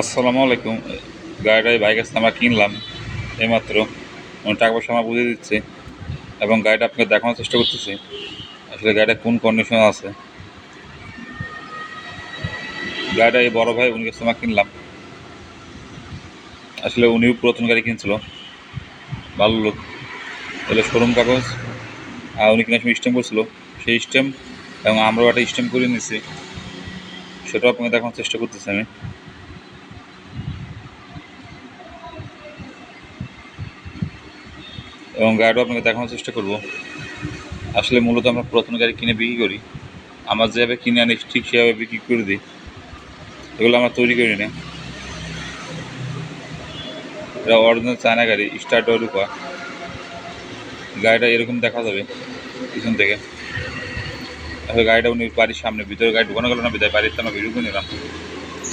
আসসালামু আলাইকুম। গাড়িটা এই বাইক আসতে আমরা কিনলাম এইমাত্র। টাকা পয়সা আমার বুঝিয়ে দিচ্ছে এবং গাড়িটা আপনাকে দেখানোর চেষ্টা করতেছি। আসলে গাড়িটা কোন কন্ডিশনে আছে? গাড়িটা এই বড় ভাই, উনি কাছে আমরা কিনলাম। আসলে উনিও পুরাতন গাড়ি কিনছিল। ভালো লোক। তাহলে শোরুম কাগজ। আর উনি কিনার সময় স্ট্যাম্প করছিল সেই স্ট্যাম্প এবং আমরাও একটা স্ট্যাম্প করে নিচ্ছি সেটাও আপনাকে দেখানোর চেষ্টা করতেছি আমি। এবং গাড়িটাও আপনাকে দেখানোর চেষ্টা করব। আসলে মূলত আমরা পুরাতন গাড়ি কিনে বিক্রি করি। আমার যেভাবে কিনে আনি, ঠিক সেভাবে বিক্রি করে দিই। এগুলো আমরা তৈরি করি না। এটা অরিজিনাল চায়না গাড়ি স্টার্ট রূপা গাড়িটা এরকম দেখা যাবে পিছন থেকে। আসলে গাড়িটা উনি বাড়ির সামনে, ভিতরে গাড়ি ঢুকানো গেল না বিদায় বাড়িতে আমরা ভিডিও নিলাম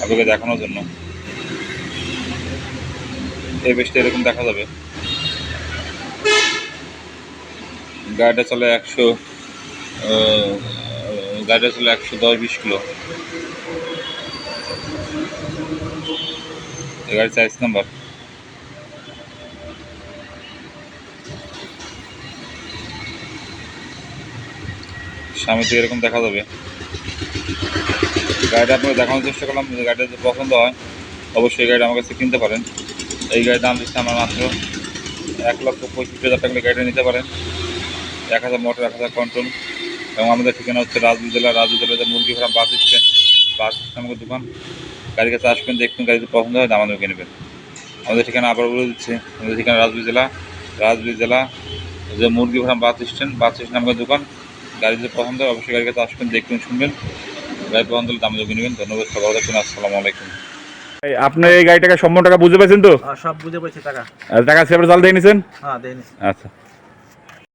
আপনাকে দেখানোর জন্য। এই বেশটা এরকম দেখা যাবে। গাড়িটা চলে একশো গাড়িটা চলে একশো দশ বিশ কিলো। এই গাড়ি চাইজ নাম্বার সামনে থেকে এরকম দেখা যাবে। গাড়িটা আপনাকে দেখানোর চেষ্টা করলাম গাড়িটা যদি পছন্দ হয়, অবশ্যই গাড়িটা আমার কাছে কিনতে পারেন। এই গাড়ির দাম দিচ্ছে আমার মাত্র এক লক্ষ পঁয়ষট্টি হাজার টাকা গাড়িটা নিতে পারেন। এক হাজার মোটর এক হাজার কন্ট্রোল। এবং আমাদের ঠিকানা হচ্ছে রাজবি জেলা রাজবি জেলা যে মুরগি farm bus stand bus stand আমাদের দোকান। গাড়ির কাছে আসবেন দেখবেন গাড়িতে পছন্দ হয় দাম আমাদের কিনবেন আমাদের ঠিকানা আবার বলে দিচ্ছে আমাদের ঠিকানা রাজবি জেলা রাজবি জেলা যে মুরগি farm bus stand bus stand আমাদের দোকান। গাড়িতে পছন্দ হয় অবশ্যই গাড়ির কাছে আসবেন দেখবেন শুনবেন। গাড়ি পছন্দ হলে দাম দিয়ে নেবেন। ধন্যবাদ সবাই দেখবেন আসসালামু আলাইকুম। এই আপনি এই গাড়িটাকে সম্পূর্ণ টাকা বুঝতে পারছেন তো? সব বুঝে পেয়েছি টাকা। টাকা সেবার চাল দিয়ে নিছেন? হ্যাঁ দেয়নি আচ্ছা।